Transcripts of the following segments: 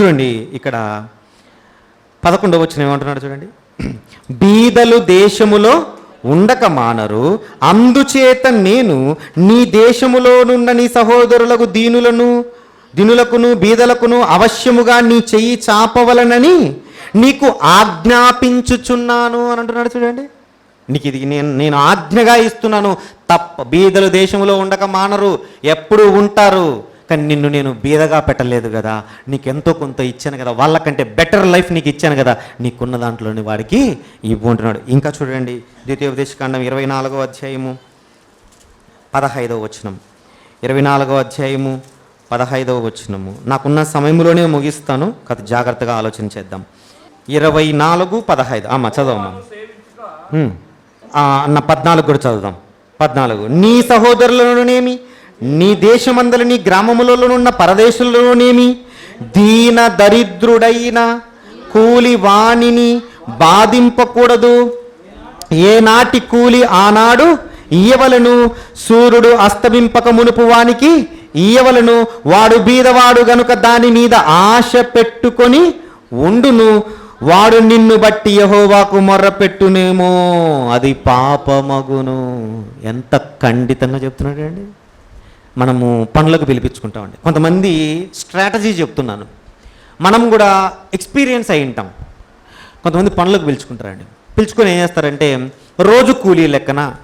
చూడండి ఇక్కడ పదకొండవ వచ్చిన ఏమంటున్నాడు చూడండి. బీదలు దేశములో ఉండక మానరు అందుచేత నేను నీ దేశములోనున్న నీ సహోదరులకు దీనులను దీనులకును బీదలకును అవశ్యముగా నీ చెయ్యి చాపవలనని నీకు ఆజ్ఞాపించుచున్నాను అని అంటున్నాడు చూడండి. నీకు ఇది నేను నేను ఆజ్ఞగా ఇస్తున్నాను. తప్ప బీదలు దేశంలో ఉండక మానరు ఎప్పుడు ఉంటారు? కానీ నిన్ను నేను బీదగా పెట్టలేదు కదా. నీకు ఎంతో కొంత ఇచ్చాను కదా. వాళ్ళకంటే బెటర్ లైఫ్ నీకు ఇచ్చాను కదా. నీకున్న దాంట్లోని వాడికి ఇవ్వంటున్నాడు ఇంకా చూడండి ద్వితీయోపదేశకాండం ఇరవై నాలుగో అధ్యాయము పదహైదవ వచనం. ఇరవై నాలుగో అధ్యాయము పదహైదవ వచనము. నాకున్న సమయంలోనే ముగిస్తాను. కథ జాగ్రత్తగా ఆలోచన చేద్దాం. ఇరవై నాలుగు పదహైదు. అమ్మ చదవమ్మా. అన్న పద్నాలుగు కూడా చదువుదాం. పద్నాలుగు. నీ సహోదరులలోనేమి నీ దేశమందలి నీ గ్రామములలోనున్న పరదేశంలోనేమి దీన దరిద్రుడైన కూలి వాణిని బాధింపకూడదు. ఏనాటి కూలి ఆనాడు ఇయ్యవలను. సూర్యుడు అస్తమింపక మునుపు వానికి ఇయ్యవలను. వాడు బీదవాడు గనుక దాని మీద ఆశ పెట్టుకొని ఉండును. వాడు నిన్ను బట్టి యహోవాకు మొర్రపెట్టునేమో. అది పాపమగును. ఎంత ఖండితంగా చెప్తున్నాడండి? మనము పనులకు పిలిపించుకుంటామండి. కొంతమంది స్ట్రాటజీ చెప్తున్నాను. మనం కూడా ఎక్స్పీరియన్స్ అయి ఉంటాం. కొంతమంది పనులకు పిలుచుకుంటారండి. పిలుచుకొని ఏం చేస్తారంటే రోజు కూలీ లెక్కన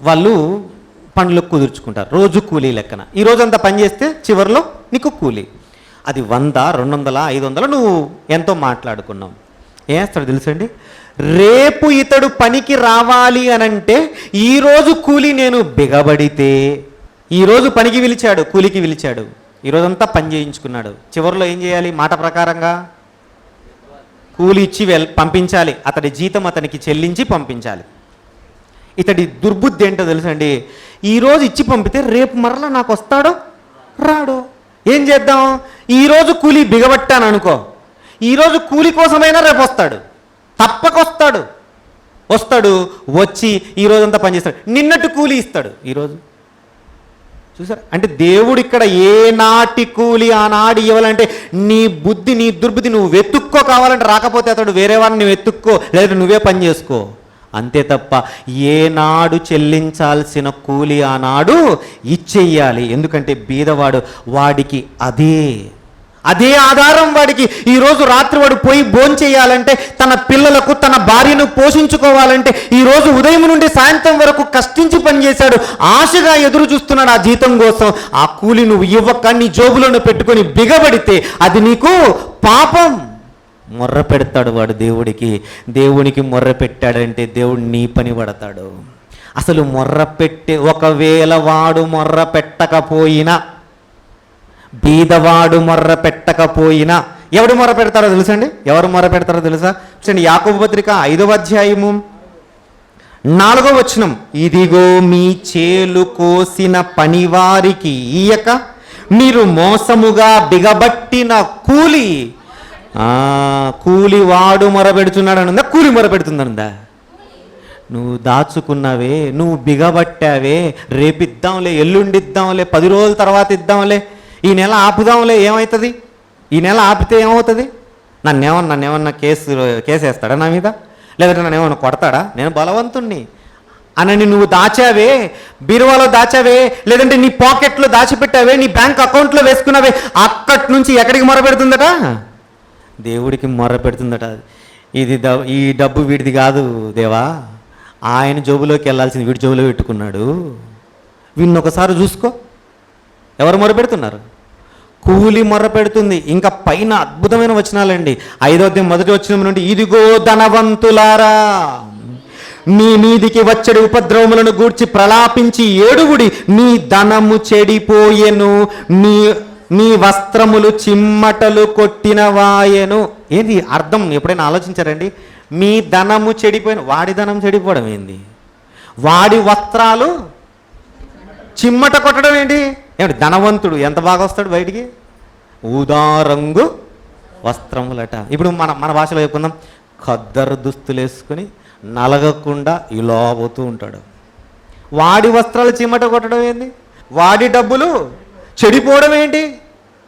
వాళ్ళు పనులకు కుదుర్చుకుంటారు. రోజు కూలీ లెక్కన. ఈ రోజంతా పని చేస్తే చివరిలో నీకు కూలీ. అది వంద రెండు వందల ఐదు వందలు నువ్వు ఎంతో మాట్లాడుకున్నావు. ఏం చేస్తాడు తెలుసండి రేపు ఇతడు పనికి రావాలి అనంటే ఈరోజు కూలీ నేను బిగబడితే. ఈరోజు పనికి పిలిచాడు కూలికి పిలిచాడు. ఈరోజంతా పని చేయించుకున్నాడు. చివరిలో ఏం చేయాలి? మాట ప్రకారంగా కూలి ఇచ్చి వెల్ పంపించాలి. అతడి జీతం అతనికి చెల్లించి పంపించాలి. ఇతడి దుర్బుద్ధి ఏంటో తెలుసండి? ఈరోజు ఇచ్చి పంపితే రేపు మరలా నాకు వస్తాడో? రాడో? ఏం చేద్దాం? ఈరోజు కూలి బిగబట్టాను అనుకో ఈరోజు కూలి కోసమైనా రేపు వస్తాడు. తప్పక వస్తాడు వస్తాడు వచ్చి ఈ రోజంతా పనిచేస్తాడు. నిన్నట్టు కూలి ఇస్తాడు. ఈరోజు చూసారు? అంటే దేవుడు ఇక్కడ ఏ నాటి కూలి ఆనాడు ఇవ్వాలంటే నీ బుద్ధి నీ దుర్బుద్ధి నువ్వు వెతుక్కో కావాలంటే రాకపోతే అతడు వేరే వారిని నువ్వు వెతుక్కో లేదంటే నువ్వే పని చేసుకో. అంతే తప్ప ఏనాడు చెల్లించాల్సిన కూలి ఆనాడు ఇచ్చేయాలి. ఎందుకంటే బీదవాడు వాడికి అదే అదే ఆధారం వాడికి ఈరోజు రాత్రి వాడు పోయి భోంచేయాలంటే తన పిల్లలకు తన భార్యను పోషించుకోవాలంటే ఈరోజు ఉదయం నుండి సాయంత్రం వరకు కష్టించి పనిచేశాడు. ఆశగా ఎదురు చూస్తున్నాడు ఆ జీతం కోసం. ఆ కూలి నువ్వు ఇవ్వక నీ జోబులను పెట్టుకొని బిగబడితే అది నీకు పాపం. మొర్ర పెడతాడు వాడు దేవుడికి. దేవునికి మొర్ర పెట్టాడంటే దేవుడు నీ పని పడతాడు. అసలు మొర్ర పెట్టే ఒకవేళ వాడు మొర్ర పెట్టకపోయినా బీదవాడు మొర్ర పెట్టకపోయినా ఎవడు మొర్ర పెడతారో తెలుసండి? ఎవరు మొర్ర పెడతారో తెలుసా? చూడండి యాకోబు పత్రిక ఐదవ అధ్యాయము నాలుగో వచనం. ఇదిగో మీ చేలు కోసిన పనివారికి ఈయక మీరు మోసముగా బిగబట్టిన కూలి కూలి వాడు మొరపెడుతున్నాడు కూలి మొరపెడుతుందనుందా నువ్వు దాచుకున్నావే నువ్వు బిగబట్టావే రేపిద్దాంలే ఎల్లుండిద్దాంలే పది రోజుల తర్వాత ఇద్దాంలే ఈ నెల ఆపుదాంలే ఏమవుతుంది ఈ నెల ఆపితే ఏమవుతుంది? నన్ను ఏమన్నా నన్ను ఏమన్నా కేసు కేసు వేస్తాడా నా మీద? లేదంటే నన్ను ఏమన్నా కొడతాడా? నేను బలవంతుణ్ణి. అనని నువ్వు దాచావే బీరువాలో దాచావే లేదంటే నీ పాకెట్లో దాచిపెట్టావే నీ బ్యాంక్ అకౌంట్లో వేసుకున్నావే అక్కడి నుంచి ఎక్కడికి మొరపెడుతుందట? దేవుడికి మొరపెడుతుందట ఇది ఈ డబ్బు వీడిది కాదు దేవా. ఆయన జోబులోకి వెళ్ళాల్సింది వీడి జోబులో పెట్టుకున్నాడు. వీడిని ఒకసారి చూసుకో. ఎవరు మొర పెడుతున్నారు? కూలి మొర్ర పెడుతుంది. ఇంకా పైన అద్భుతమైన వచనాలండి. ఐదోద్యం మొదటి వచనం నుండి ఇదిగో ధనవంతులారా మీ మీదికి వచ్చడి ఉపద్రవములను గూర్చి ప్రలాపించి ఏడుగుడి మీ ధనము చెడిపోయెను మీ మీ వస్త్రములు చిమ్మటలు కొట్టిన వాయెను ఏంది అర్థం? ఎప్పుడైనా ఆలోచించారండి? మీ ధనము చెడిపోయిన వాడి ధనం చెడిపోవడం ఏంది? వాడి వస్త్రాలు చిమ్మట కొట్టడం ఏంటి? ఏమిటి ధనవంతుడు ఎంత బాగా వస్తాడు బయటికి? ఊదా రంగు వస్త్రములట. ఇప్పుడు మన మన భాషలో చెప్పుకుందాం. ఖద్దరు దుస్తులు వేసుకొని నలగకుండా ఇలా పోతూ ఉంటాడు. వాడి వస్త్రాలు చిమ్మట కొట్టడం ఏంది? వాడి డబ్బులు చెడిపోవడం ఏంటి?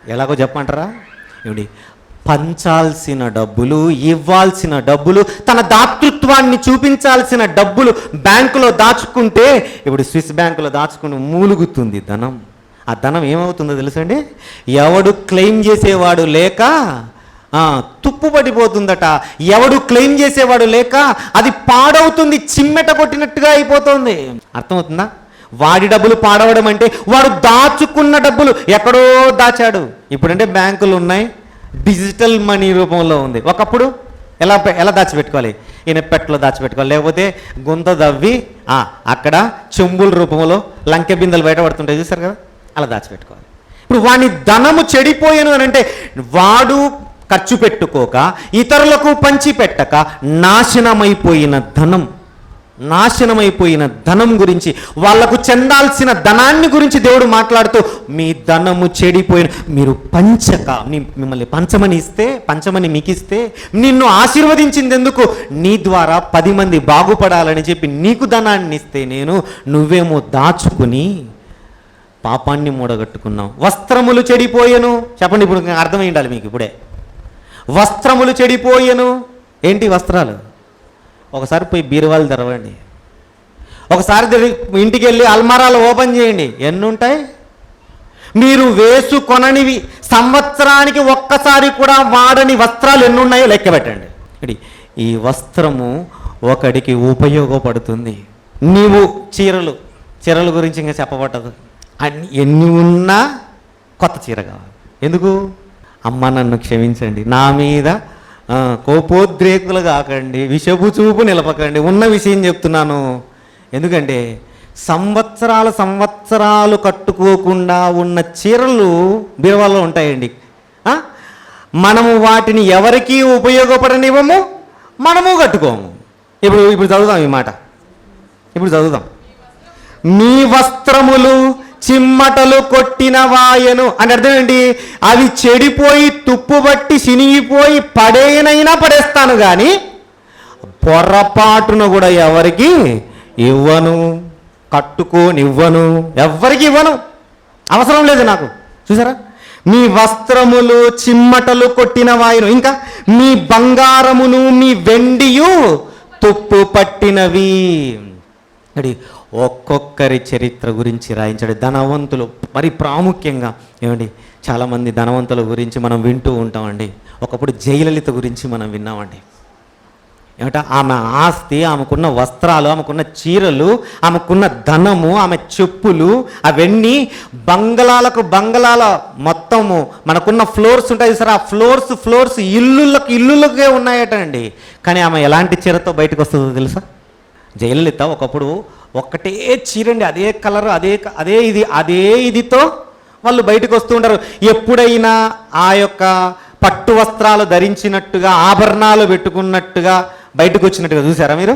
ఎలాగో చెప్పమంటారా? ఏమిటి పంచాల్సిన డబ్బులు ఇవ్వాల్సిన డబ్బులు తన దాతృత్వాన్ని చూపించాల్సిన డబ్బులు బ్యాంకులో దాచుకుంటే ఇప్పుడు స్విస్ బ్యాంకులో దాచుకుని మూలుగుతుంది ధనం. ఆ ధనం ఏమవుతుందో తెలుసండి? ఎవడు క్లెయిమ్ చేసేవాడు లేక తుప్పుపడిపోతుందట తుప్పు పడిపోతుందట. ఎవడు క్లెయిమ్ చేసేవాడు లేక అది పాడవుతుంది చిమ్మెట కొట్టినట్టుగా అయిపోతుంది. అర్థమవుతుందా? వాడి డబ్బులు పాడవడం అంటే వాడు దాచుకున్న డబ్బులు ఎక్కడో దాచాడు. ఇప్పుడంటే బ్యాంకులు ఉన్నాయి డిజిటల్ మనీ రూపంలో ఉంది. ఒకప్పుడు ఎలా ఎలా దాచిపెట్టుకోవాలి? ఈయన పెట్టలో దాచిపెట్టుకోవాలి. లేకపోతే గుంత దవ్వి అక్కడ చెంబుల రూపంలో లంకె బిందెలు బయటపడుతుంటాయి చూసారు కదా? అలా దాచిపెట్టుకోవాలి. ఇప్పుడు వాని ధనము చెడిపోయాను అని అంటే వాడు ఖర్చు పెట్టుకోక ఇతరులకు పంచిపెట్టక నాశనమైపోయిన ధనం నాశనమైపోయిన ధనం గురించి వాళ్ళకు చెందాల్సిన ధనాన్ని గురించి దేవుడు మాట్లాడుతూ మీ ధనము చెడిపోయిన మీరు పంచక మిమ్మల్ని పంచమని ఇస్తే పంచమని మీకు ఇస్తే నిన్ను ఆశీర్వదించింది ఎందుకు నీ ద్వారా పది మంది బాగుపడాలని చెప్పి నీకు ధనాన్ని ఇస్తే నేను నువ్వేమో దాచుకుని పాపాన్ని మూడగట్టుకున్నాం. వస్త్రములు చెడిపోయెను. చెప్పండి ఇప్పుడు అర్థమై ఉండాలి మీకు ఇప్పుడే. వస్త్రములు చెడిపోయెను. ఏంటి వస్త్రాలు? ఒకసారి పోయి బీరువాలు తెరవండి. ఒకసారి ఇంటికి వెళ్ళి అల్మారాలు ఓపెన్ చేయండి. ఎన్ని ఉంటాయి మీరు వేసుకొననివి సంవత్సరానికి ఒక్కసారి కూడా వాడని వస్త్రాలు ఎన్ని ఉన్నాయో లెక్క పెట్టండి. ఇది ఈ వస్త్రము ఒకడికి ఉపయోగపడుతుంది. నీవు చీరలు చీరల గురించి ఇంకా చెప్పబట్టదు. అన్ని ఎన్ని ఉన్నా కొత్త చీర కావాలి. ఎందుకు? అమ్మ నన్ను క్షమించండి. నా మీద కోపోద్రేకులు కాకండి విషపు చూపు నిలపకండి. ఉన్న విషయం చెప్తున్నాను. ఎందుకంటే సంవత్సరాల సంవత్సరాలు కట్టుకోకుండా ఉన్న చీరలు బీరువాలో ఉంటాయండి. మనము వాటిని ఎవరికీ ఉపయోగపడనివ్వము మనము కట్టుకోము. ఇప్పుడు ఇప్పుడు చదువుదాం ఈ మాట. ఇప్పుడు చదువుదాం. మీ వస్త్రములు చిమ్మటలు కొట్టిన వాయను. అని అర్థం ఏంటి? అవి చెడిపోయి తుప్పుబట్టి సినిగిపోయి పడేనైనా పడేస్తాను కానీ పొరపాటున కూడా ఎవరికి ఇవ్వను. కట్టుకోనివ్వను. ఎవ్వరికి ఇవ్వను? అవసరం లేదు నాకు. చూసారా? మీ వస్త్రములు చిమ్మటలు కొట్టిన వాయును. ఇంకా మీ బంగారమును మీ వెండియు తుప్పు పట్టినవి. ఒక్కొక్కరి చరిత్ర గురించి రాయించాడు. ధనవంతులు మరి ప్రాముఖ్యంగా ఏమండి? చాలామంది ధనవంతుల గురించి మనం వింటూ ఉంటామండి. ఒకప్పుడు జయలలిత గురించి మనం విన్నామండి. ఏమిట? ఆమె ఆస్తి ఆమెకున్న వస్త్రాలు ఆమెకున్న చీరలు ఆమెకున్న ధనము ఆమె చెప్పులు అవన్నీ బంగళాలకు బంగళాల మొత్తము. మనకున్న ఫ్లోర్స్ ఉంటాయి సార్ ఆ ఫ్లోర్స్ ఫ్లోర్స్ ఇల్లులకు ఇల్లులకే ఉన్నాయట అండి కానీ ఆమె ఎలాంటి చీరతో బయటకు వస్తుందో తెలుసా? జయలలిత ఒకప్పుడు ఒక్కటే చీరండి అదే కలర్ అదే అదే ఇది అదే ఇదితో వాళ్ళు బయటకు వస్తూ ఉంటారు. ఎప్పుడైనా ఆ యొక్క పట్టు వస్త్రాలు ధరించినట్టుగా ఆభరణాలు పెట్టుకున్నట్టుగా బయటకు వచ్చినట్టుగా చూసారా మీరు?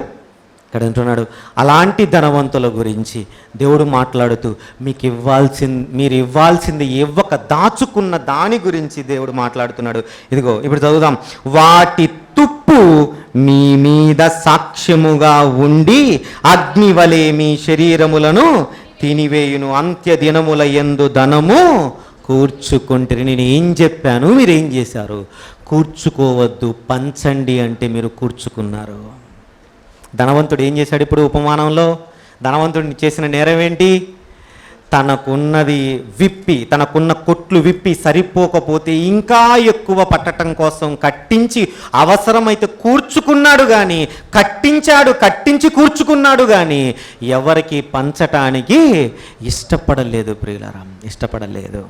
ఇక్కడ అంటున్నాడు అలాంటి ధనవంతుల గురించి దేవుడు మాట్లాడుతూ మీకు ఇవ్వాల్సింది మీరు ఇవ్వాల్సింది ఇవ్వక దాచుకున్న దాని గురించి దేవుడు మాట్లాడుతున్నాడు. ఇదిగో ఇప్పుడు చదువుదాం. వాటి తుప్పు మీ మీద సాక్ష్యముగా ఉండి అగ్ని వలె మీ శరీరములను తినివేయును. అంత్య దినముల ఎందు ధనము కూర్చుకుంటే నేను ఏం చెప్పాను? మీరు ఏం చేశారు? కూర్చుకోవద్దు పంచండి అంటే మీరు కూర్చుకున్నారు. ధనవంతుడు ఏం చేశాడు ఇప్పుడు ఉపమానంలో? ధనవంతుడిని చేసిన నేరం ఏంటి? తనకున్నది విప్పి తనకున్న కొట్లు విప్పి సరిపోకపోతే ఇంకా ఎక్కువ పట్టటం కోసం కట్టించి అవసరమైతే కూర్చుకున్నాడు కానీ కట్టించాడు కట్టించి కూర్చుకున్నాడు కానీ ఎవరికి పంచటానికి ఇష్టపడలేదు ప్రియులరామ్ ఇష్టపడలేదు.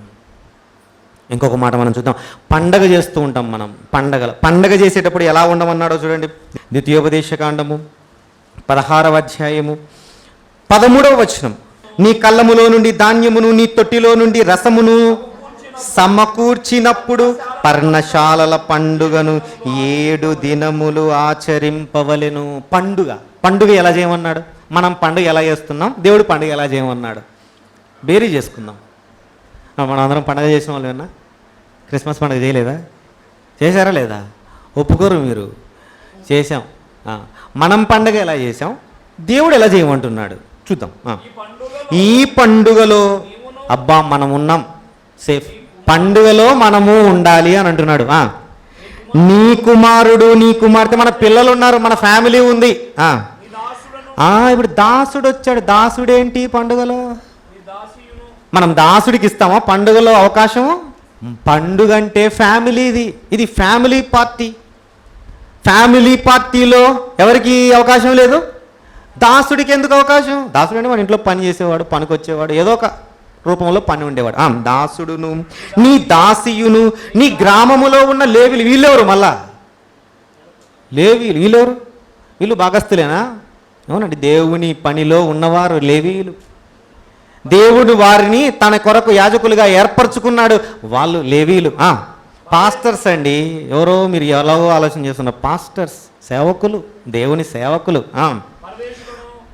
ఇంకొక మాట మనం చూద్దాం. పండగ చేస్తూ ఉంటాం మనం పండగలు. పండగ చేసేటప్పుడు ఎలా ఉండమన్నాడో చూడండి. ద్వితీయోపదేశకాండము పదహారవ అధ్యాయము. పదమూడవ వచనం. నీ కళ్ళములో నుండి ధాన్యమును నీ తొట్టిలో నుండి రసమును సమకూర్చినప్పుడు పర్ణశాలల పండుగను ఏడు దినములు ఆచరింపవలెను. పండుగ. పండుగ ఎలా చేయమన్నాడు? మనం పండుగ ఎలా చేస్తున్నాం? దేవుడు పండుగ ఎలా చేయమన్నాడు? బేరీ చేసుకుందాం. మనం అందరం పండుగ చేసిన వాళ్ళు క్రిస్మస్ పండుగ చేయలేదా? చేశారా లేదా? ఒప్పుకోరు మీరు. చేశాం. మనం పండగ ఎలా చేసాం దేవుడు ఎలా చేయమంటున్నాడు? చూద్దాం. ఈ పండుగలో అబ్బా మనం ఉన్నాం. సేఫ్. పండుగలో మనము ఉండాలి అని అంటున్నాడు. నీ కుమారుడు నీ కుమార్తె మన పిల్లలు ఉన్నారు మన ఫ్యామిలీ ఉంది. ఇప్పుడు దాసుడు వచ్చాడు. దాసుడేంటి పండుగలో? మనం దాసుడికి ఇస్తామా? పండుగలో అవకాశం పండుగ అంటే ఫ్యామిలీది. ఇది ఫ్యామిలీ పార్టీ. ఫ్యామిలీ పార్టీలో ఎవరికి అవకాశం లేదు? దాసుడికి ఎందుకు అవకాశం? దాసుడు అంటే మన ఇంట్లో పని చేసేవాడు పనికొచ్చేవాడు ఏదో ఒక రూపంలో పని ఉండేవాడు. ఆ, దాసుడును నీ దాసియును నీ గ్రామములో ఉన్న లేవిలు వీళ్ళెవరు మళ్ళా? లేవీలు వీళ్ళెవరు? వీళ్ళు భాగస్తులేనా అవునండి దేవుని పనిలో ఉన్నవారు లేవీలు. దేవుడు వారిని తన కొరకు యాజకులుగా ఏర్పరచుకున్నాడు వాళ్ళు లేవీలు. ఆ, పాస్టర్స్ అండి ఎవరో మీరు ఎలాగో ఆలోచన చేస్తున్నారు పాస్టర్స్ సేవకులు దేవుని సేవకులు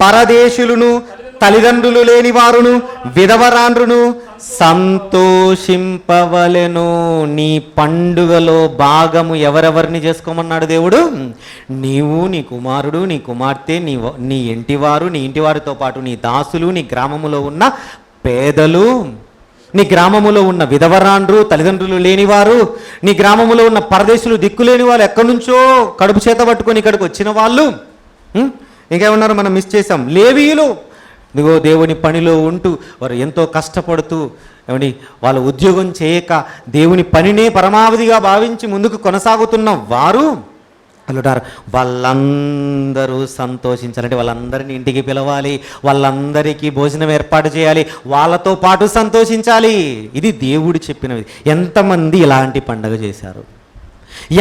పరదేశులను తల్లిదండ్రులు లేని వారును విధవరాండ్రును సంతోషింపవలెను. నీ పండుగలో భాగము ఎవరెవరిని చేసుకోమన్నాడు దేవుడు? నీవు నీ కుమారుడు నీ కుమార్తె నీ వ- నీ ఇంటివారు నీ ఇంటివారితో పాటు నీ దాసులు నీ గ్రామములో ఉన్న పేదలు. నీ గ్రామములో ఉన్న విధవరాండ్రు తల్లిదండ్రులు లేనివారు నీ గ్రామములో ఉన్న పరదేశులు దిక్కులేని వాళ్ళు ఎక్కడి నుంచో కడుపు చేత పట్టుకొని ఇక్కడికి వచ్చిన వాళ్ళు ఇంకేమన్నారు మనం మిస్ చేసాం లేవీయులు. ఇదిగో దేవుని పనిలో ఉంటూ వారు ఎంతో కష్టపడుతూ ఏమండి వాళ్ళ ఉద్యోగం చేయక దేవుని పనినే పరమావధిగా భావించి ముందుకు కొనసాగుతున్న వారు పిలుటారు వాళ్ళందరూ సంతోషించాలంటే వాళ్ళందరినీ ఇంటికి పిలవాలి వాళ్ళందరికీ భోజనం ఏర్పాటు చేయాలి వాళ్ళతో పాటు సంతోషించాలి. ఇది దేవుడు చెప్పినది. ఎంతమంది ఇలాంటి పండగ చేశారు?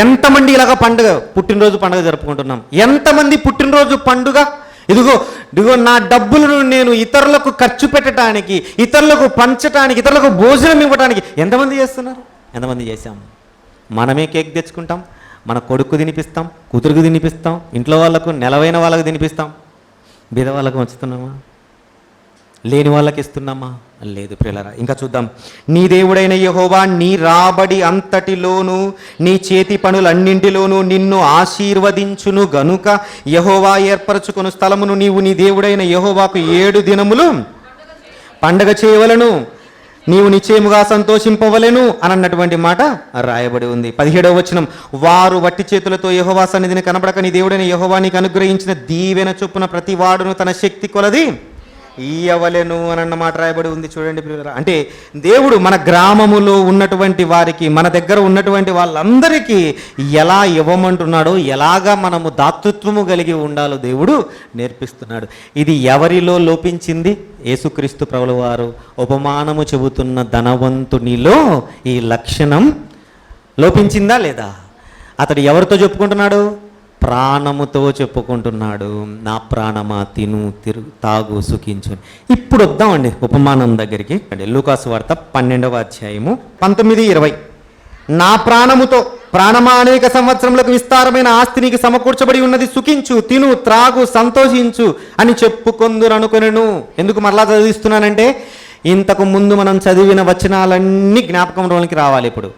ఎంతమంది ఇలాగ పండుగ పుట్టినరోజు పండుగ జరుపుకుంటున్నాం? ఎంతమంది పుట్టినరోజు పండుగ? ఇదిగో ఇదిగో నా డబ్బులను నేను ఇతరులకు ఖర్చు పెట్టడానికి ఇతరులకు పంచటానికి ఇతరులకు భోజనం ఇవ్వడానికి ఎంతమంది చేస్తున్నారు? ఎంతమంది చేశాం? మనమే కేక్ తెచ్చుకుంటాం మన కొడుకు తినిపిస్తాం కూతురుకు తినిపిస్తాం ఇంట్లో వాళ్ళకు నెలవైన వాళ్ళకు తినిపిస్తాం. బీద వాళ్ళకు లేని వాళ్ళకి ఇస్తున్నామా? లేదు ప్రియులరా. ఇంకా చూద్దాం. నీ దేవుడైన యహోవా నీ రాబడి అంతటిలోను నీ చేతి పనులన్నింటిలోనూ నిన్ను ఆశీర్వదించును గనుక యహోవా ఏర్పరచుకుని స్థలమును నీవు నీ దేవుడైన యహోవాకు ఏడు దినములు పండగ చేయవలను. నీవు నిశ్చయముగా సంతోషింపవలెను అని అన్నటువంటి మాట రాయబడి ఉంది. పదిహేడవ వచనం వారు వట్టి చేతులతో యహోవా సన్నిధిని కనబడక నీ దేవుడైన యహోవా నీకు అనుగ్రహించిన దీవెన చొప్పున ప్రతి వాడును తన శక్తి కొలది. ఇయ్యవలెను అని అన్న రాయబడి ఉంది చూడండి ప్రియులారా. అంటే దేవుడు మన గ్రామములో ఉన్నటువంటి వారికి మన దగ్గర ఉన్నటువంటి వాళ్ళందరికీ ఎలా ఇవ్వమంటున్నాడో ఎలాగా మనము దాతృత్వము కలిగి ఉండాలో దేవుడు నేర్పిస్తున్నాడు. ఇది ఎవరిలో లోపించింది? యేసుక్రీస్తు ప్రభుల వారు ఉపమానము చెబుతున్న ధనవంతునిలో ఈ లక్షణం లోపించిందా లేదా? అతడు ఎవరితో చెప్పుకుంటున్నాడు? ప్రాణముతో చెప్పుకుంటున్నాడు. నా ప్రాణమా తిను తిరు తాగు సుఖించు. ఇప్పుడు వద్దామండి ఉపమానం దగ్గరికి. లూకాసు వార్త పన్నెండవ అధ్యాయము పంతొమ్మిది ఇరవై. నా ప్రాణముతో ప్రాణమా అనేక సంవత్సరములకు విస్తారమైన ఆస్తి నీకు సమకూర్చబడి ఉన్నది సుఖించు తిను త్రాగు సంతోషించు అని చెప్పుకొందురనుకొనెను ఎందుకు మరలా చదివిస్తున్నానంటే ఇంతకు ముందు మనం చదివిన వచనాలన్నీ జ్ఞాపకంలోనికి రావాలి ఇప్పుడు.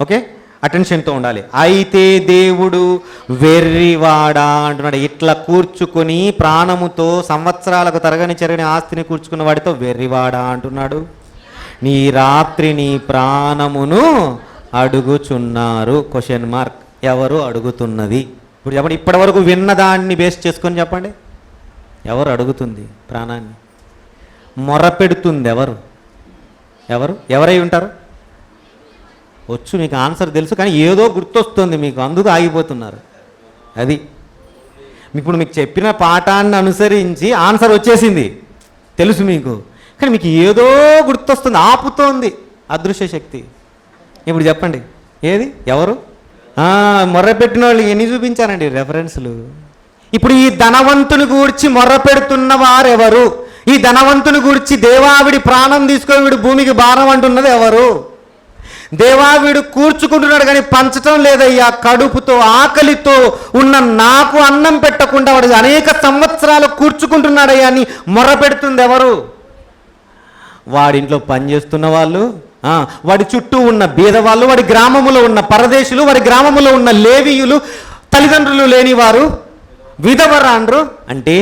ఓకే? అటెన్షన్తో ఉండాలి. అయితే దేవుడు వెర్రివాడా అంటున్నాడు. ఇట్లా కూర్చుకొని ప్రాణముతో సంవత్సరాలకు తరగని చెరగని ఆస్తిని కూర్చుకున్న వాడితో వెర్రివాడా అంటున్నాడు. నీ రాత్రి నీ ప్రాణమును అడుగుచున్నారు క్వశ్చన్ మార్క్. ఎవరు అడుగుతున్నది? ఇప్పుడు చెప్పండి. ఇప్పటి వరకు విన్నదాన్ని బేస్ చేసుకొని చెప్పండి. ఎవరు అడుగుతుంది ప్రాణాన్ని? మొరపెడుతుంది ఎవరు? ఎవరు? ఎవరై ఉంటారు? వచ్చు మీకు ఆన్సర్ తెలుసు కానీ ఏదో గుర్తొస్తుంది మీకు అందుకు ఆగిపోతున్నారు. అది. ఇప్పుడు మీకు చెప్పిన పాఠాన్ని అనుసరించి ఆన్సర్ వచ్చేసింది తెలుసు మీకు. కానీ మీకు ఏదో గుర్తొస్తుంది ఆపుతోంది అదృశ్య శక్తి. ఇప్పుడు చెప్పండి ఏది? ఎవరు? ఆ, మొర్రపెట్టిన వాళ్ళు ఎన్ని చూపించారండి? రెఫరెన్స్లు ఇప్పుడు ఈ ధనవంతుని గూర్చి మొర్రపెడుతున్న వారెవరు? ఈ ధనవంతుని గూర్చి దేవావిడి ప్రాణం తీసుకొని వీడు భూమికి భారం అంటున్నది ఎవరు? దేవా వీడు కూర్చుకుంటున్నాడు కానీ పంచటం లేదయ్యా కడుపుతో ఆకలితో ఉన్న నాకు అన్నం పెట్టకుండా వాడు అనేక సంవత్సరాలు కూర్చుకుంటున్నాడయ్యా అని మొర్ర పెడుతుంది ఎవరు? వాడింట్లో పనిచేస్తున్న వాళ్ళు వాడి చుట్టూ ఉన్న బీదవాళ్ళు వాడి గ్రామములో ఉన్న పరదేశులు వాడి గ్రామములో ఉన్న లేవీయులు తల్లిదండ్రులు లేనివారు విధవరాండ్రు అంటే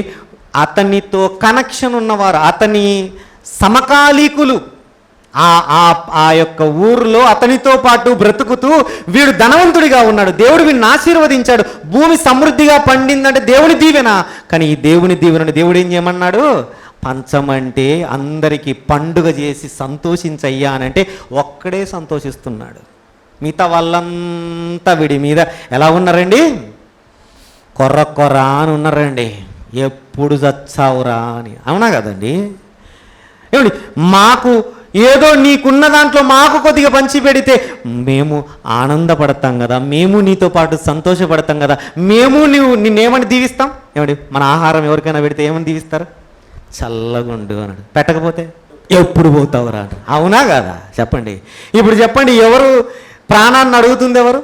అతనితో కనెక్షన్ ఉన్నవారు అతని సమకాలీకులు. ఆ ఆ ఆ యొక్క ఊరిలో అతనితో పాటు బ్రతుకుతూ వీడు ధనవంతుడిగా ఉన్నాడు. దేవుడు వీడిని ఆశీర్వదించాడు. భూమి సమృద్ధిగా పండిందంటే దేవుని దీవెన. కానీ ఈ దేవుని దీవెనని దేవుడు ఏం చేయమన్నాడు? పంచమంటే అందరికీ పండుగ చేసి సంతోషించయ్యా అని అంటే ఒక్కడే సంతోషిస్తున్నాడు. మిగతా వాళ్ళంతా వీడి మీద ఎలా ఉన్నారండి? కొర్ర కొర్ర అని ఉన్నారండి. ఎప్పుడు చచ్చావురా అని. అవునా కదండి? ఏమండి మాకు ఏదో నీకున్న దాంట్లో మాకు కొద్దిగా పంచి పెడితే మేము ఆనందపడతాం కదా మేము నీతో పాటు సంతోషపడతాం కదా మేము నువ్వు నిన్నేమని దీవిస్తాం? ఏమండి మన ఆహారం ఎవరికైనా పెడితే ఏమని దీవిస్తారు? చల్లగుండు అన్నాడు. పెట్టకపోతే? ఎప్పుడు పోతావురా అంటారు అవునా కదా? చెప్పండి. ఇప్పుడు చెప్పండి ఎవరు ప్రాణాన్ని అడుగుతుంది ఎవరు?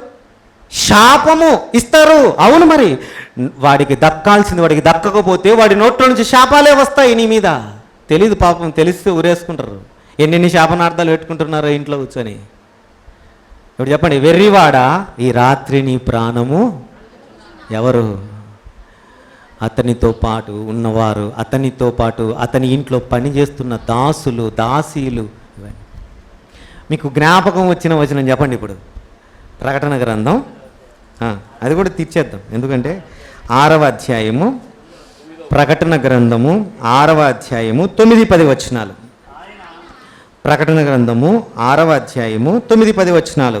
శాపము ఇస్తారు. అవును మరి. వాడికి దక్కాల్సింది వాడికి దక్కకపోతే వాడి నోట్లో నుంచి శాపాలే వస్తాయి నీ మీద. తెలీదు పాపం తెలిస్తే ఉరేసుకుంటారు. ఎన్నెన్ని శాపనార్థాలు పెట్టుకుంటున్నారో ఇంట్లో కూర్చొని. ఇప్పుడు చెప్పండి వెర్రివాడ ఈ రాత్రి నీ ప్రాణము ఎవరు? అతనితో పాటు ఉన్నవారు అతనితో పాటు అతని ఇంట్లో పనిచేస్తున్న దాసులు దాసీలు మీకు జ్ఞాపకం వచ్చిన వచనం చెప్పండి ఇప్పుడు. ప్రకటన గ్రంథం. అది కూడా తీర్చేద్దాం. ఎందుకంటే ఆరవ అధ్యాయము ప్రకటన గ్రంథము ఆరవ అధ్యాయము తొమ్మిది పది వచనాలు. ప్రకటన గ్రంథము ఆరవ అధ్యాయము తొమ్మిది పది వచనాలు.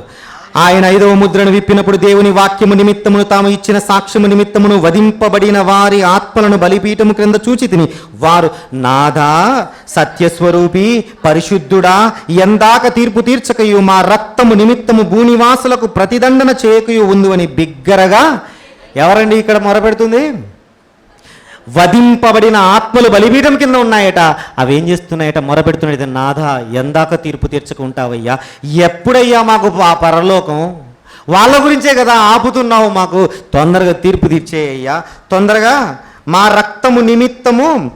ఆయన ఐదవ ముద్రను విప్పినప్పుడు దేవుని వాక్యము నిమిత్తమును తాము ఇచ్చిన సాక్ష్యము నిమిత్తమును వధింపబడిన వారి ఆత్మలను బలిపీఠము క్రింద చూచి తిని వారు నాదా సత్యస్వరూపి పరిశుద్ధుడా ఎందాక తీర్పు తీర్చకయు మా రక్తము నిమిత్తము భూనివాసులకు ప్రతిదండన చేయకయు ఉందని బిగ్గరగా ఎవరండి ఇక్కడ మొరపెడుతుంది? వధింపబడిన ఆత్మలు బలిపీఠం కింద ఉన్నాయట. అవేం చేస్తున్నాయట? మొరపెడుతున్నాయట. నాథ ఎందాక తీర్పు తీర్చుకుంటావయ్యా. ఎప్పుడయ్యా మాకు ఆ పరలోకం? వాళ్ళ గురించే కదా ఆపుతున్నావు మాకు. తొందరగా తీర్పు తీర్చేయ్యా. తొందరగా మా రక్తము నిమిత్తము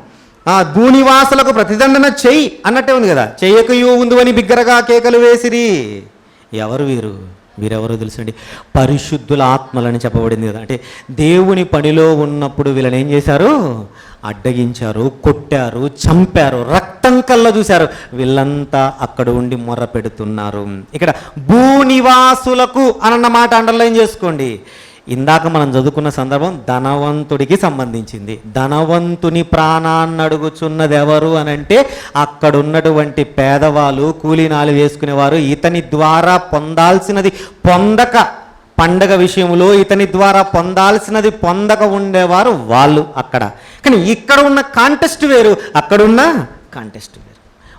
ఆ భూనివాసులకు ప్రతిదండన చెయ్యి అన్నట్టే ఉంది కదా. చెయ్యకయు ఉందని అని బిగ్గరగా కేకలు వేసిరి. ఎవరు వీరు? వీరెవరో తెలుసండి? పరిశుద్ధుల ఆత్మలని చెప్పబడింది కదా. అంటే దేవుని పనిలో ఉన్నప్పుడు వీళ్ళని ఏం చేశారు? అడ్డగించారు కొట్టారు చంపారు రక్తం కల్లా చూశారు. వీళ్ళంతా అక్కడ ఉండి మొర్ర పెడుతున్నారు. ఇక్కడ భూనివాసులకు అనన్నమాట అండర్లైన్ చేసుకోండి. ఇందాక మనం చదువుకున్న సందర్భం ధనవంతుడికి సంబంధించింది. ధనవంతుని ప్రాణాన్ని అడుగుచున్నది ఎవరు అని అంటే అక్కడున్నటువంటి పేదవాళ్ళు కూలీనాలు వేసుకునేవారు ఇతని ద్వారా పొందాల్సినది పొందక పండగ విషయంలో ఇతని ద్వారా పొందాల్సినది పొందక ఉండేవారు వాళ్ళు అక్కడ. కానీ ఇక్కడ ఉన్న కాంటెస్ట్ వేరు అక్కడున్న కాంటెస్ట్ వేరు.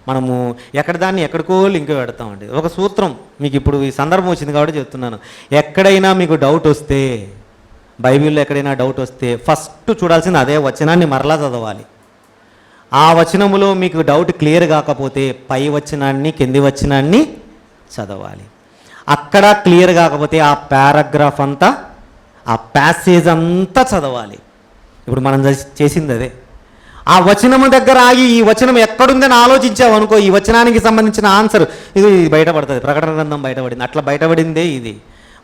మనము ఎక్కడ దాన్ని ఎక్కడికో లింక్ పెడతామండి. ఒక సూత్రం మీకు ఇప్పుడు ఈ సందర్భం వచ్చింది కాబట్టి చెప్తున్నాను. ఎక్కడైనా మీకు డౌట్ వస్తే బైబిల్లో ఎక్కడైనా డౌట్ వస్తే ఫస్ట్ చూడాల్సింది అదే వచనాన్ని మరలా చదవాలి. ఆ వచనములో మీకు డౌట్ క్లియర్ కాకపోతే పై వచనాన్ని కింది వచనాన్ని చదవాలి. అక్కడ క్లియర్ కాకపోతే ఆ పారాగ్రాఫ్ అంతా ఆ ప్యాసేజ్ అంతా చదవాలి. ఇప్పుడు మనం చేసింది అదే. ఆ వచనము దగ్గర ఆగి ఈ వచనం ఎక్కడుందని ఆలోచించావు అనుకో ఈ వచనానికి సంబంధించిన ఆన్సర్ ఇది బయటపడుతుంది ప్రకటన గ్రంథం బయటపడింది అట్లా బయటపడిందే ఇది.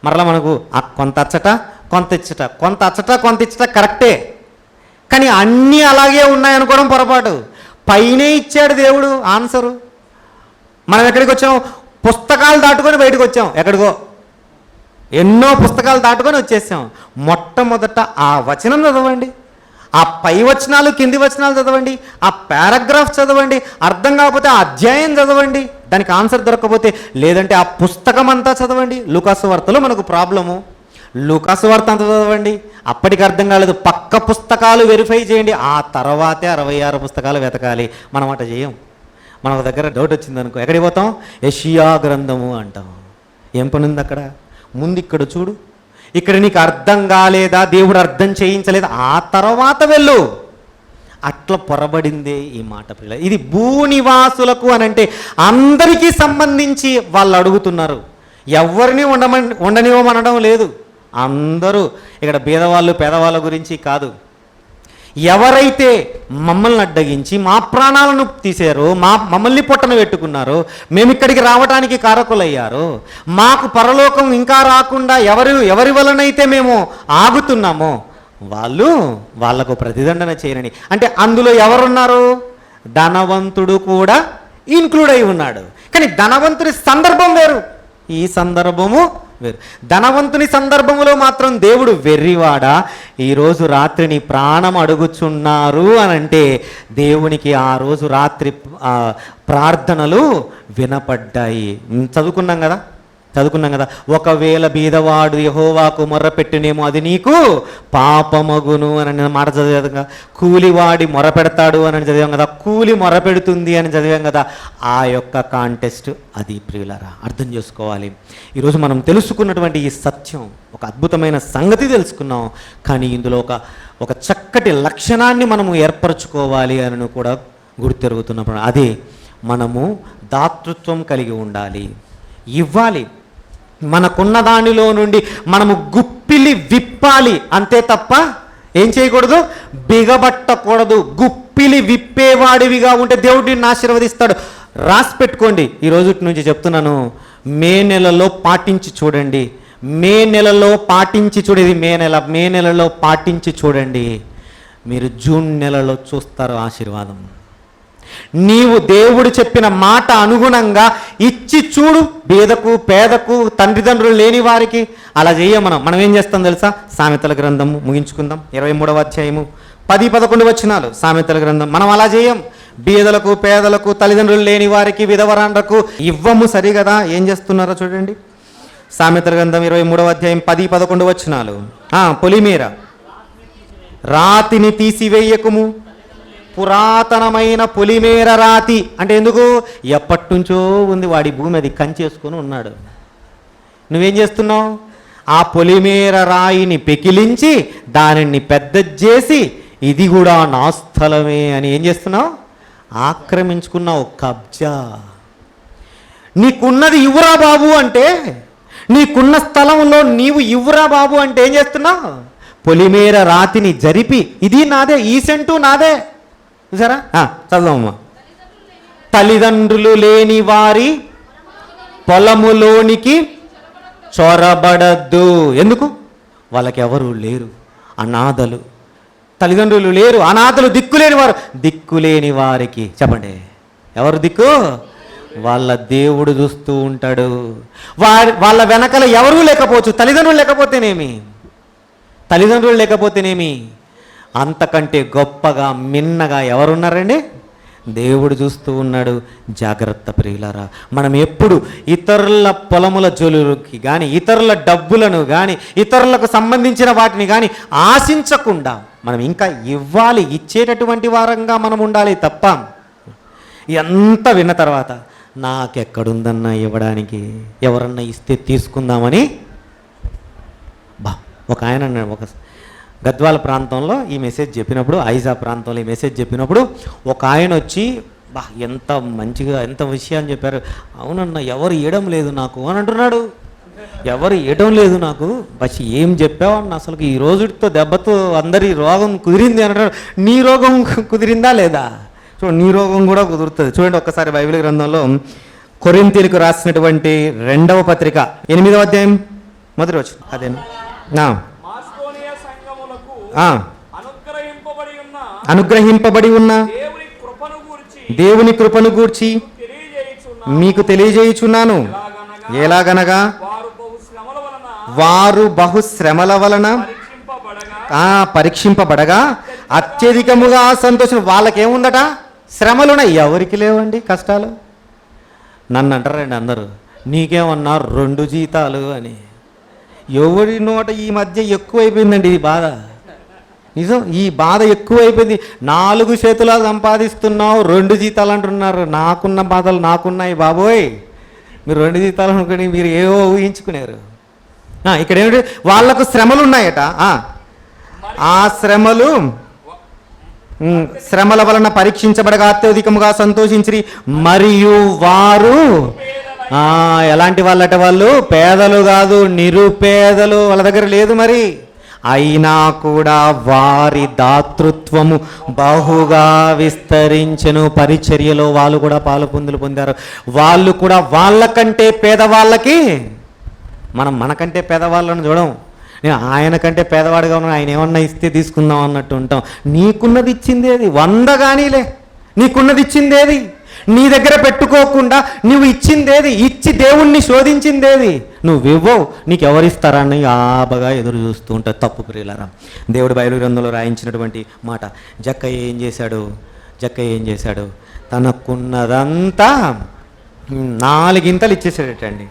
మరలా మనకు కొంత అచ్చట కొంత ఇచ్చట కొంత అచ్చట కొంత ఇచ్చట కరెక్టే. కానీ అన్నీ అలాగే ఉన్నాయనుకోవడం పొరపాటు. పైనే ఇచ్చాడు దేవుడు ఆన్సరు. మనం ఎక్కడికి వచ్చాం పుస్తకాలు దాటుకొని బయటకు వచ్చాం ఎక్కడికో? ఎన్నో పుస్తకాలు దాటుకొని వచ్చేసాం మొట్టమొదట ఆ వచనం చదవండి. ఆ పై వచనాలు కింది వచనాలు చదవండి ఆ పారాగ్రాఫ్ చదవండి అర్థం కాకపోతే ఆ అధ్యాయం చదవండి దానికి ఆన్సర్ దొరకకపోతే లేదంటే ఆ పుస్తకం అంతా చదవండి. లూకాసు వార్తలో మనకు ప్రాబ్లము. లూకాసు వార్త అంతా చదవండి. అప్పటికి అర్థం కాలేదు. పక్క పుస్తకాలు వెరిఫై చేయండి. ఆ తర్వాతే అరవై ఆరు పుస్తకాలు వెతకాలి. మనం అట చేయం. మన దగ్గర డౌట్ వచ్చింది అనుకో. ఎక్కడికి పోతాం? యషియా గ్రంథము అంటాం. ఏం పని ఉంది అక్కడ? ముందు ఇక్కడ చూడు. ఇక్కడ నీకు అర్థం కాలేదా? దేవుడు అర్థం చేయించలేదా? ఆ తర్వాత వెళ్ళు. అట్లా పొరబడిందే ఈ మాట పిల్ల ఇది భూనివాసులకు అని అంటే అందరికీ సంబంధించి వాళ్ళు అడుగుతున్నారు. ఎవరిని ఉండమని ఉండనివ్వమనడం లేదు. అందరూ ఇక్కడ బీదవాళ్ళు పేదవాళ్ళ గురించి కాదు. ఎవరైతే మమ్మల్ని అడ్డగించి మా ప్రాణాలను తీశారో మా మమ్మల్ని పొట్టన పెట్టుకున్నారో మేము ఇక్కడికి రావడానికి కారకులయ్యారో మాకు పరలోకం ఇంకా రాకుండా ఎవరి ఎవరి వలనైతే మేము ఆగుతున్నామో వాళ్ళు వాళ్ళకు ప్రతిదండన చేయనని. అంటే అందులో ఎవరున్నారు? ధనవంతుడు కూడా ఇన్క్లూడ్ అయి ఉన్నాడు. కానీ ధనవంతుడి సందర్భం వేరు. ఈ సందర్భము వేరు. ధనవంతుని సందర్భంలో మాత్రం దేవుడు వెర్రివాడా? ఈరోజు రాత్రి నీ ప్రాణం అడుగుచున్నారు అని అంటే దేవునికి ఆ రోజు రాత్రి ప్రార్థనలు వినపడ్డాయి. చదువుకున్నాం కదా? చదువుకున్నాం కదా ఒకవేళ బీదవాడు యహోవాకు మొర్రపెట్టినేమో అది నీకు పాపమగును అని మాట చదివాం కదా. కూలివాడి మొరపెడతాడు అని చదివాం కదా. కూలి మొరపెడుతుంది అని చదివాం కదా. ఆ యొక్క కాంటెస్ట్ అది ప్రియులరా అర్థం చేసుకోవాలి. ఈరోజు మనం తెలుసుకున్నటువంటి ఈ సత్యం ఒక అద్భుతమైన సంగతి తెలుసుకున్నాం. కానీ ఇందులో ఒక ఒక చక్కటి లక్షణాన్ని మనము ఏర్పరచుకోవాలి అని కూడా గుర్తెరుగుతున్నప్పుడు అదే మనము దాతృత్వం కలిగి ఉండాలి. ఇవ్వాలి. మనకున్న దానిలో నుండి మనము గుప్పిలి విప్పాలి అంతే తప్ప ఏం చేయకూడదు? బిగబట్టకూడదు. గుప్పిలి విప్పేవాడివిగా ఉంటే దేవుడు నిన్ను ఆశీర్వదిస్తాడు. రాసి పెట్టుకోండి. ఈ రోజు నుంచి చెప్తున్నాను మే నెలలో పాటించి చూడండి. మే నెలలో పాటించి చూడేది మే నెల మే నెలలో పాటించి చూడండి. మీరు జూన్ నెలలో చూస్తారు ఆశీర్వాదం. నీవు దేవుడు చెప్పిన మాట అనుగుణంగా ఇచ్చి చూడు. బీదకు పేదకు తండ్రిదండ్రులు లేని వారికి అలా చేయం మనం. మనం ఏం చేస్తాం తెలుసా? సామెతల గ్రంథం ముగించుకుందాం. ఇరవై మూడవ అధ్యాయము. పది పదకొండు వచ్చినాలు సామెతల గ్రంథం. మనం అలా చేయం. బీదలకు పేదలకు తల్లిదండ్రులు లేని వారికి విధవరాండ్రకు ఇవ్వము సరిగదా? ఏం చేస్తున్నారో చూడండి. సామెతల గ్రంథం ఇరవై మూడవ అధ్యాయం పది పదకొండు వచ్చినాలు పొలిమేర. రాతిని తీసివేయకుము. పురాతనమైన పొలిమేర రాతి. అంటే ఎందుకు? ఎప్పటి నుంచో ఉంది వాడి భూమి అది కంచేసుకొని ఉన్నాడు. నువ్వేం చేస్తున్నావు? ఆ పొలిమేర రాయిని పెకిలించి దానిని పెద్ద చేసి ఇది కూడా నా స్థలమే అని ఏం చేస్తున్నావు? ఆక్రమించుకున్నావు కబ్జా. నీకున్నది ఇవ్వరా బాబు అంటే నీకున్న స్థలంలో నీవు ఇవ్వరా బాబు అంటే ఏం చేస్తున్నావు? పొలిమేర రాతిని జరిపి ఇది నాదే ఈ సెంటు నాదే. చూసారా? ఆ, చదవమ్మా తల్లిదండ్రులు లేని వారి పొలములోనికి చొరబడద్దు. ఎందుకు? వాళ్ళకి ఎవరు లేరు. అనాథలు. తల్లిదండ్రులు లేరు. అనాథలు దిక్కులేని వారు. దిక్కులేని వారికి. చెప్పండి. ఎవరు దిక్కు? వాళ్ళ దేవుడు చూస్తూ ఉంటాడు. వారి వాళ్ళ వెనకల ఎవరూ లేకపోవచ్చు. తల్లిదండ్రులు లేకపోతేనేమి? తల్లిదండ్రులు లేకపోతేనేమి? అంతకంటే గొప్పగా మిన్నగా ఎవరున్నారండి? దేవుడు చూస్తూ ఉన్నాడు. జాగ్రత్త ప్రియులారా మనం ఎప్పుడు ఇతరుల పొలముల జోలుకి కానీ ఇతరుల డబ్బులను కానీ ఇతరులకు సంబంధించిన వాటిని కానీ ఆశించకుండా మనం ఇంకా ఇవ్వాలి ఇచ్చేటటువంటి వారంగా మనం ఉండాలి తప్ప ఎంత విన్న తర్వాత నాకెక్కడుందన్నా ఇవ్వడానికి? ఎవరన్నా ఇస్తే తీసుకుందామని? బా ఒక ఆయన ఒక గద్వాల ప్రాంతంలో ఈ మెసేజ్ చెప్పినప్పుడు ఐజా ప్రాంతంలో ఈ మెసేజ్ చెప్పినప్పుడు ఒక ఆయన వచ్చి బా ఎంత మంచిగా ఎంత విషయాన్ని చెప్పారు. అవునన్న ఎవరు ఇవ్వడం లేదు నాకు అని అంటున్నాడు. ఎవరు ఇవ్వడం లేదు నాకు. బస్ ఏం చెప్పావన్న అసలు ఈ రోజుతో దెబ్బతో అందరి రోగం కుదిరింది అంటాడు నీ రోగం కుదిరిందా లేదా? చూడండి నీ రోగం కూడా కుదురుతుంది. చూడండి ఒక్కసారి బైబిల్ గ్రంథంలో కొరింతీలకు రాసినటువంటి రెండవ పత్రిక ఎనిమిదవ అధ్యాయం మొదటి వచ్చి అదేనా నా, మాస్కోనియా సంఘములకు ఆ, అనుగ్రహింపబడి ఉన్న దేవుని కృపను గురించి మీకు తెలియజేయుచున్నాను. ఎలాగనగా వారు బహుశ్రమల వలన పరీక్షింపబడగా. అత్యధికముగా సంతోషం. వాళ్ళకేముందట? శ్రమలున్నాయి. ఎవరికి లేవండి కష్టాలు? నన్ను అంటారండి అందరూ. నీకేమన్నా రెండు జీతాలు అని. ఎవరి నోట ఈ మధ్య ఎక్కువైపోయిందండి ఈ బాధ? నిజం? ఈ బాధ ఎక్కువైపోయింది. నాలుగు చేతులా సంపాదిస్తున్నావు రెండు జీతాలు అంటున్నారు. నాకున్న బాధలు నాకున్నాయి బాబోయ్. మీరు రెండు జీతాలు అనుకుని మీరు ఏవో ఊహించుకున్నారు ఇక్కడ ఏమిటి? వాళ్ళకు శ్రమలు ఉన్నాయట ఆ, శ్రమలు శ్రమల వలన పరీక్షించబడగా అత్యధికముగా సంతోషించి మరియు వారు ఎలాంటి వాళ్ళట వాళ్ళు? పేదలు కాదు నిరుపేదలు. వాళ్ళ దగ్గర లేదు మరి. అయినా కూడా వారి దాతృత్వము బహుగా విస్తరించెను. పరిచర్యలో వాళ్ళు కూడా పాలు పొందులు పొందారు. వాళ్ళు కూడా వాళ్ళకంటే పేదవాళ్ళకి మనం మనకంటే పేదవాళ్ళను చూడం. నేను ఆయన కంటే పేదవాడిగా ఉన్నాను ఆయన ఏమన్నా ఇస్తే తీసుకుందాం అన్నట్టు ఉంటాం. నీకున్నది ఇచ్చిందేది? వంద కానీలే నీకున్నది ఇచ్చిందేది? నీ దగ్గర పెట్టుకోకుండా నువ్వు ఇచ్చిందేది? ఇచ్చి దేవుణ్ణి శోధించిందేది? నువ్వు ఇవ్వవు. నీకు ఎవరిస్తారని ఆబగా ఎదురు చూస్తూ ఉంటావు తప్పు ప్రియులరా. దేవుడు బయలు గ్రంథంలో రాయించినటువంటి మాట జక్కయ్య ఏం చేశాడు? జక్కయ్య ఏం చేశాడు? తనకున్నదంతా నాలుగింతలు ఇచ్చేసాడటండి.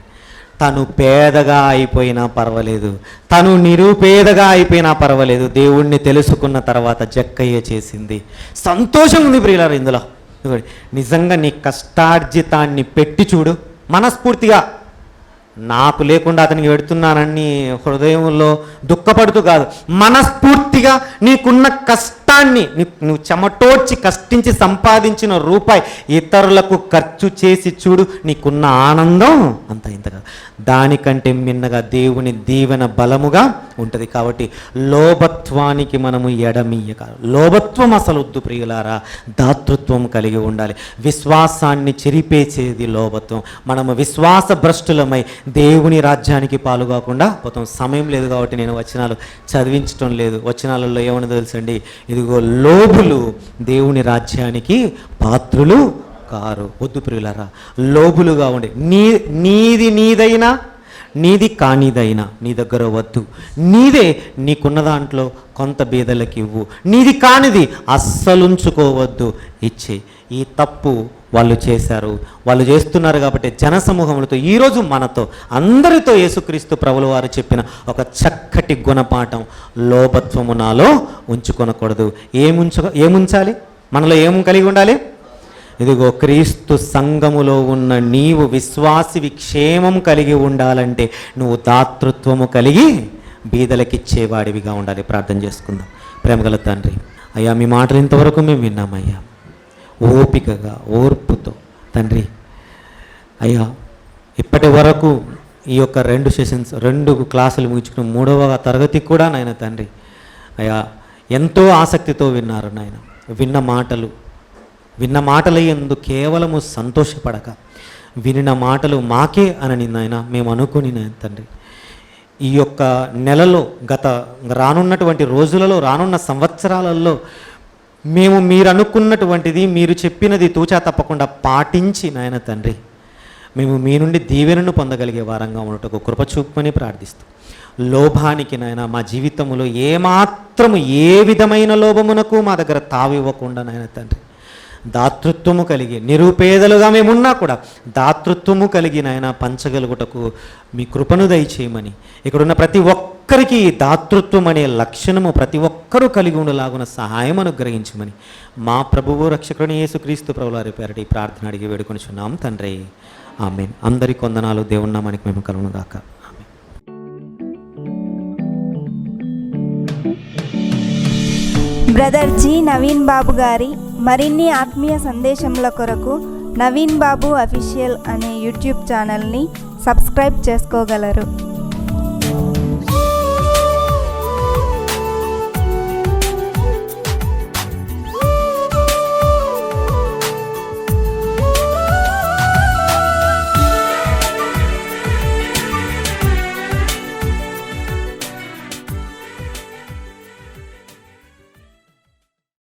తను పేదగా అయిపోయినా పర్వాలేదు. తను నిరుపేదగా అయిపోయినా పర్వాలేదు. దేవుణ్ణి తెలుసుకున్న తర్వాత జక్కయ్య చేసింది. సంతోషం ఉంది ప్రియులారు ఇందులో. నిజంగా నీ కష్టార్జితాన్ని పెట్టి చూడు. మనస్ఫూర్తిగా. నాకు లేకుండా అతనికి పెడుతున్నానని హృదయంలో దుఃఖపడుతూ కాదు మనస్ఫూర్తి పూర్తిగా నీకున్న కష్టాన్ని నువ్వు చెమటోడ్చి కష్టించి సంపాదించిన రూపాయి ఇతరులకు ఖర్చు చేసి చూడు నీకున్న ఆనందం అంత ఇంతగా దానికంటే మిన్నగా దేవుని దీవెన బలముగా ఉంటుంది కాబట్టి లోభత్వానికి మనము ఎడమీయక లోభత్వం అసలు వద్దు ప్రియులారా. దాతృత్వం కలిగి ఉండాలి. విశ్వాసాన్ని చెరిపేసేది లోభత్వం. మనము విశ్వాస భ్రష్టులమై దేవుని రాజ్యానికి పాలు కాకుండా పోతాం. సమయం లేదు కాబట్టి నేను వచనాలు చదివించటం లేదు. వచనాలలో ఏమని తెలుసండి? ఇదిగో లోబులు దేవుని రాజ్యానికి పాత్రులు కారు. వద్దు ప్రియులరా లోబులుగా ఉండే నీ నీది నీదైనా నీది కానిదైనా నీ దగ్గర వద్దు. నీదే నీకున్న దాంట్లో కొంత బీదలకు ఇవ్వు. నీది కానిది అస్సలుంచుకోవద్దు. ఇచ్చే ఈ తప్పు వాళ్ళు చేశారు. వాళ్ళు చేస్తున్నారు కాబట్టి జనసమూహములతో ఈరోజు మనతో అందరితో యేసుక్రీస్తు ప్రభుల వారు చెప్పిన ఒక చక్కటి గుణపాఠం లోపత్వము నాలో ఉంచుకొనకూడదు. ఏముంచ ఏముంచాలి మనలో ఏం కలిగి ఉండాలి? ఇదిగో క్రీస్తు సంఘములో ఉన్న నీవు విశ్వాసి క్షేమం కలిగి ఉండాలంటే నువ్వు దాతృత్వము కలిగి బీదలకిచ్చేవాడివిగా ఉండాలి. ప్రార్థన చేసుకుందాం. ప్రేమగల తండ్రి అయ్యా మీ మాటలు ఇంతవరకు మేము విన్నామయ్యా. ఓపికగా ఓర్పుతో. తండ్రి అయ్యా ఇప్పటి వరకు ఈ యొక్క రెండు సెషన్స్ రెండు క్లాసులు ముగించుకున్న మూడవ తరగతి కూడా నాయన తండ్రి అయ్యా ఎంతో ఆసక్తితో విన్నారు నాయన. విన్న మాటలు విన్న మాటల ఎందు కేవలము సంతోషపడక వినిన మాటలు మాకే అనని నాయన మేము అనుకుని నాయన తండ్రి. ఈ యొక్క నెలలో గత రానున్నటువంటి రోజులలో రానున్న సంవత్సరాలలో మేము మీరు అనుకున్నటువంటిది మీరు చెప్పినది తూచా తప్పకుండా పాటించి నాయన తండ్రి. మేము మీ నుండి దీవెనను పొందగలిగే వారంగా ఉండటకు కృప చూపమని ప్రార్థిస్తూ. లోభానికి నాయన మా జీవితంలో ఏమాత్రము ఏ విధమైన లోభమునకు మా దగ్గర తావివ్వకుండా నాయన తండ్రి. దాతృత్వము కలిగి నిరుపేదలుగా మేమున్నా కూడా దాతృత్వము కలిగి నాయన పంచగలుగుటకు మీ కృపను దయచేయమని. ఇక్కడున్న ప్రతి ఒక్కరికి దాతృత్వం అనే లక్షణము ప్రతి ఒక్కరూ కలిగి ఉండలాగున సహాయం అనుగ్రహించమని. మా ప్రభువు రక్షకుని యేసుక్రీస్తు ప్రభువారి పేరటి ఈ ప్రార్థన అడిగి వేడుకొనిచున్నాం తండ్రి. ఆమె అందరి కొందనాలు దేవున్నామానికి మేము కలుగును బ్రదర్ జి నవీన్ బాబు గారి మరిన్ని ఆత్మీయ సందేశముల కొరకు నవీన్ బాబు అఫీషియల్ అనే యూట్యూబ్ ఛానల్ని సబ్స్క్రైబ్ చేసుకోగలరు.